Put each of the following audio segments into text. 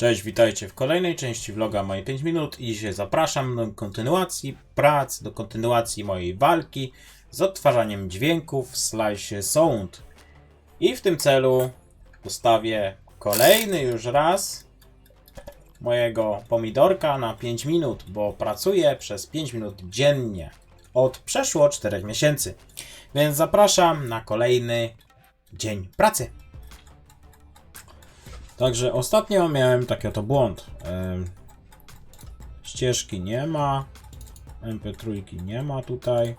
Cześć, witajcie w kolejnej części vloga Moje 5 minut i się zapraszam do kontynuacji prac, do kontynuacji mojej walki z odtwarzaniem dźwięków w Slice Sound. I w tym celu ustawię kolejny już raz mojego pomidorka na 5 minut, bo pracuję przez 5 minut dziennie od przeszło 4 miesięcy. Więc zapraszam na kolejny dzień pracy. Także ostatnio miałem taki oto błąd. Ścieżki nie ma. MP3 nie ma tutaj.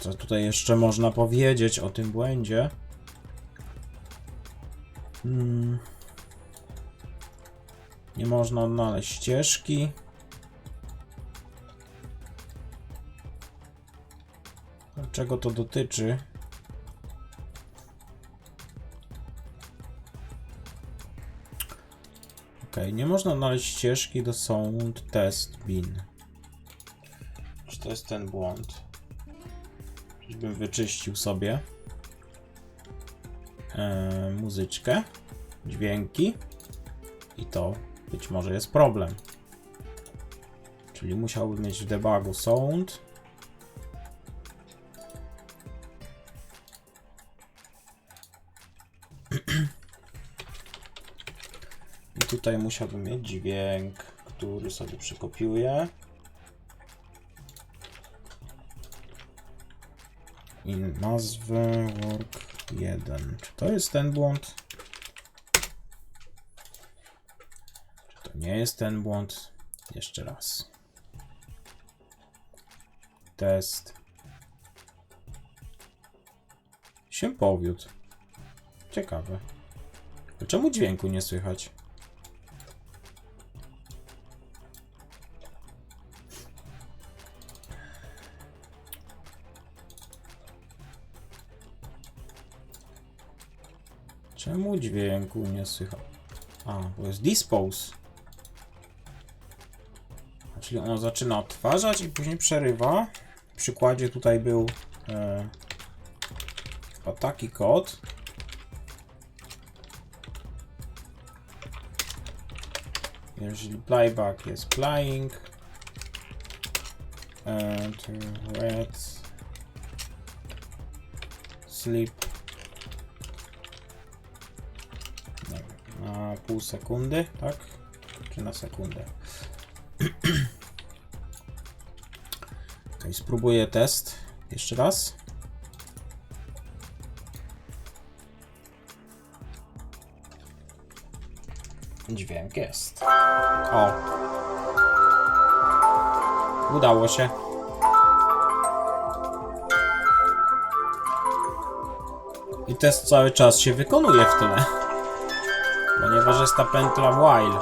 Co tutaj jeszcze można powiedzieć o tym błędzie? Hmm. Nie można odnaleźć ścieżki. Czego to dotyczy? Ok, nie można znaleźć ścieżki do sound test bin. Czy to jest ten błąd? Żebym wyczyścił sobie e, muzyczkę, dźwięki i to być może jest problem. Czyli musiałbym mieć w debugu sound. Tutaj musiałbym mieć dźwięk, który sobie przekopiuję. I nazwę work 1. Czy to jest ten błąd? Czy to nie jest ten błąd? Jeszcze raz. Test. Się powiódł. Ciekawe. Czemu dźwięku nie słychać? Czemu dźwięku nie słychać? A, bo jest dispose. Czyli ono zaczyna odtwarzać i później przerywa. W przykładzie tutaj był e, taki kod. Jeżeli playback jest playing and red sleep pół sekundy, tak? Czy na sekundę? ok, spróbuję test jeszcze raz. Dźwięk jest. O. Udało się. I test cały czas się wykonuje w tyle. Ponieważ jest ta pętla while.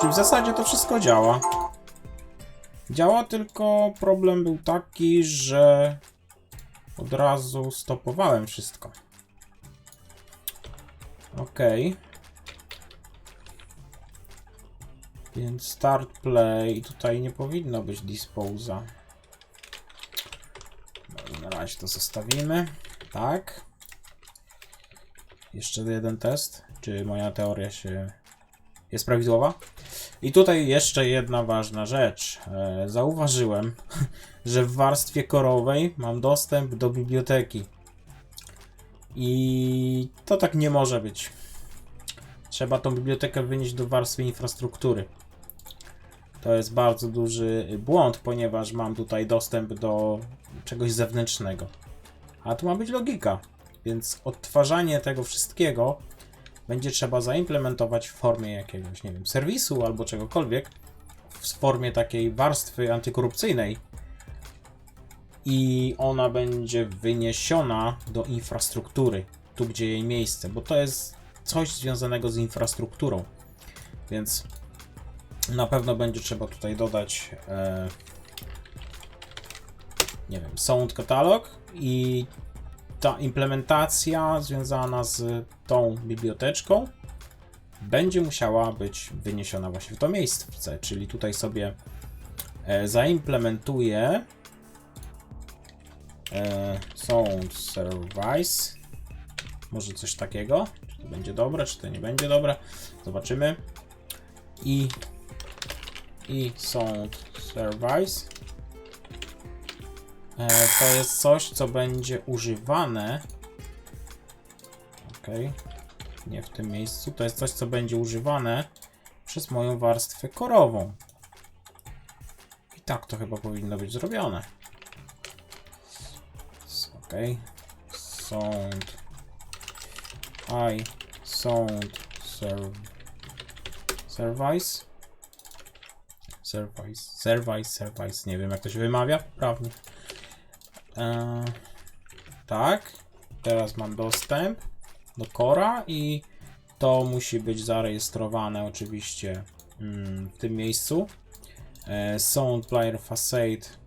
Czyli w zasadzie to wszystko działa. Działa, tylko problem był taki, że od razu stopowałem wszystko. Okej. Więc start play tutaj nie powinno być disposa. No, na razie to zostawimy. Tak. Jeszcze jeden test, czy moja teoria się jest prawidłowa. I tutaj jeszcze jedna ważna rzecz. E, zauważyłem, że w warstwie korowej mam dostęp do biblioteki. I to tak nie może być. Trzeba tą bibliotekę wynieść do warstwy infrastruktury. To jest bardzo duży błąd, ponieważ mam tutaj dostęp do czegoś zewnętrznego. A tu ma być logika. Więc odtwarzanie tego wszystkiego będzie trzeba zaimplementować w formie jakiegoś, nie wiem, serwisu albo czegokolwiek, w formie takiej warstwy antykorupcyjnej. I ona będzie wyniesiona do infrastruktury, tu gdzie jej miejsce, bo to jest coś związanego z infrastrukturą. Więc na pewno będzie trzeba tutaj dodać, e, nie wiem, sound katalog i ta implementacja związana z tą biblioteczką będzie musiała być wyniesiona właśnie w to miejsce, czyli tutaj sobie e, zaimplementuję e, sound service, może coś takiego, to będzie dobre, czy to nie będzie dobre. Zobaczymy. I i sound service. E, to jest coś, co będzie używane. Ok. Nie w tym miejscu. To jest coś, co będzie używane przez moją warstwę korową. I tak to chyba powinno być zrobione. Ok. Sound. I sound serv service. Service, service, service, nie wiem jak to się wymawia prawnie. Eee, tak, teraz mam dostęp do Cora i to musi być zarejestrowane oczywiście mm, w tym miejscu. Eee, sound Player Facade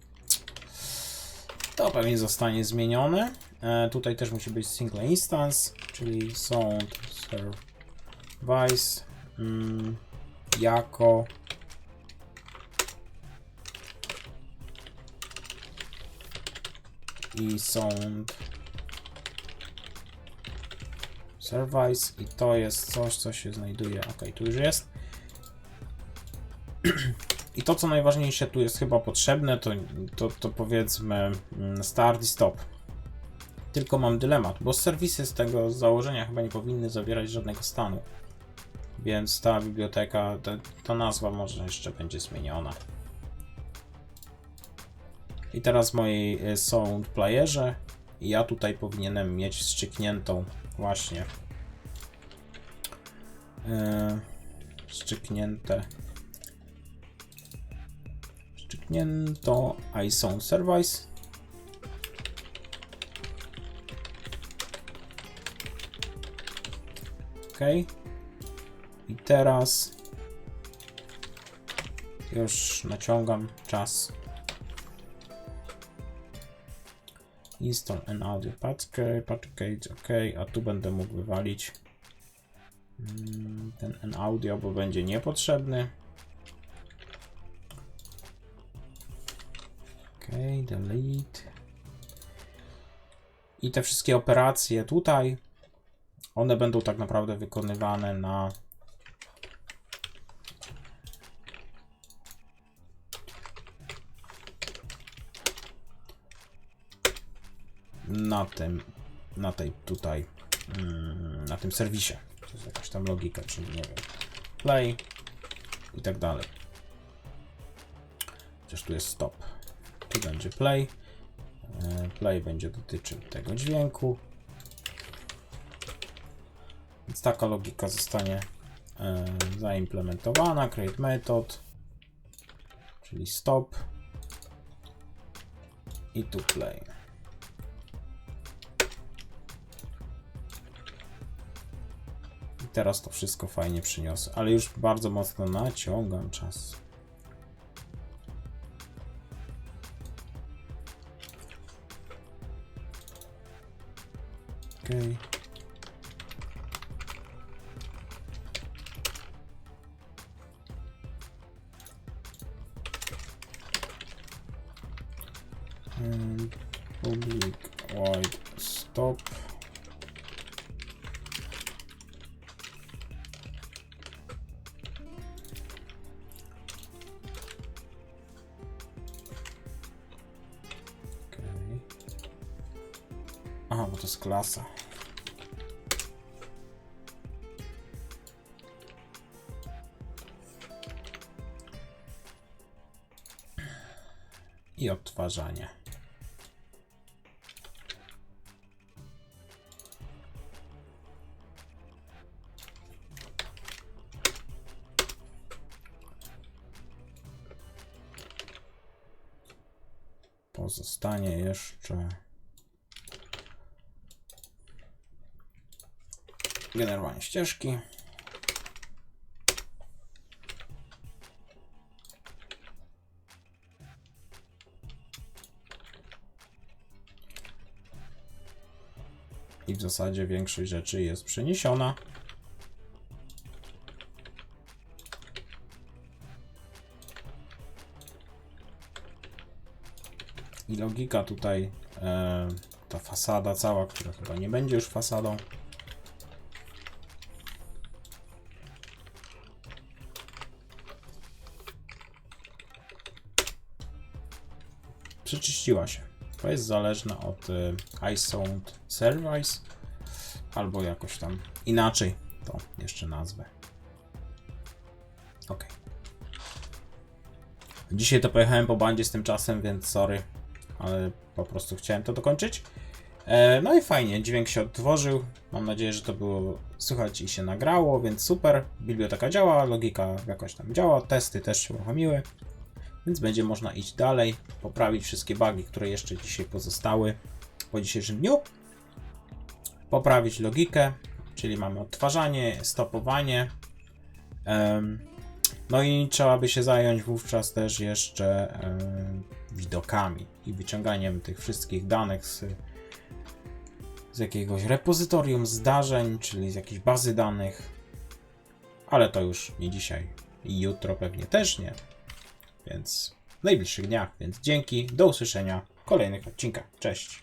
to pewnie zostanie zmienione. Eee, tutaj też musi być single instance, czyli sound service mm, jako i sound service i to jest coś, co się znajduje. Ok, tu już jest. I to, co najważniejsze tu jest chyba potrzebne, to, to, to powiedzmy mm, start i stop. Tylko mam dylemat, bo serwisy z tego założenia chyba nie powinny zawierać żadnego stanu. Więc ta biblioteka, ta, ta nazwa może jeszcze będzie zmieniona. I teraz w mojej e, sound playerze. Ja tutaj powinienem mieć wstrzykniętą właśnie yy, wstrzyknięte wstrzyknięto iSound Service. Ok i teraz już naciągam czas Install an audio package, package, ok, a tu będę mógł wywalić mm, ten an audio, bo będzie niepotrzebny. Ok, delete. I te wszystkie operacje tutaj, one będą tak naprawdę wykonywane na na tym, na tej tutaj, mm, na tym serwisie. To jest jakaś tam logika, czyli nie wiem, play i tak dalej. Chociaż tu jest stop. Tu będzie play. E, Play będzie dotyczył tego dźwięku. Więc taka logika zostanie e, zaimplementowana. Create method, czyli stop i tu play. Teraz to wszystko fajnie przyniosę, ale już bardzo mocno naciągam czas. Mm, Public wide stop. Klasa. I odtwarzanie. Pozostanie jeszcze generowanie ścieżki. I w zasadzie większość rzeczy jest przeniesiona. I logika tutaj, e, ta fasada cała, która chyba nie będzie już fasadą. Przeczyściła się. To jest zależne od y, iSound Service albo jakoś tam inaczej to jeszcze nazwę. Ok. Dzisiaj to pojechałem po bandzie z tym czasem, więc sorry, ale po prostu chciałem to dokończyć. E, no i fajnie, dźwięk się odtworzył. Mam nadzieję, że to było słychać i się nagrało, więc super. Biblioteka działa, logika jakoś tam działa, testy też się uruchomiły, więc będzie można iść dalej, poprawić wszystkie bugi, które jeszcze dzisiaj pozostały po dzisiejszym dniu. Poprawić logikę, czyli mamy odtwarzanie, stopowanie. No i trzeba by się zająć wówczas też jeszcze widokami i wyciąganiem tych wszystkich danych z, z jakiegoś repozytorium zdarzeń, czyli z jakiejś bazy danych. Ale to już nie dzisiaj i jutro pewnie też nie. Więc w najbliższych dniach. Więc dzięki, do usłyszenia w kolejnych odcinkach. Cześć.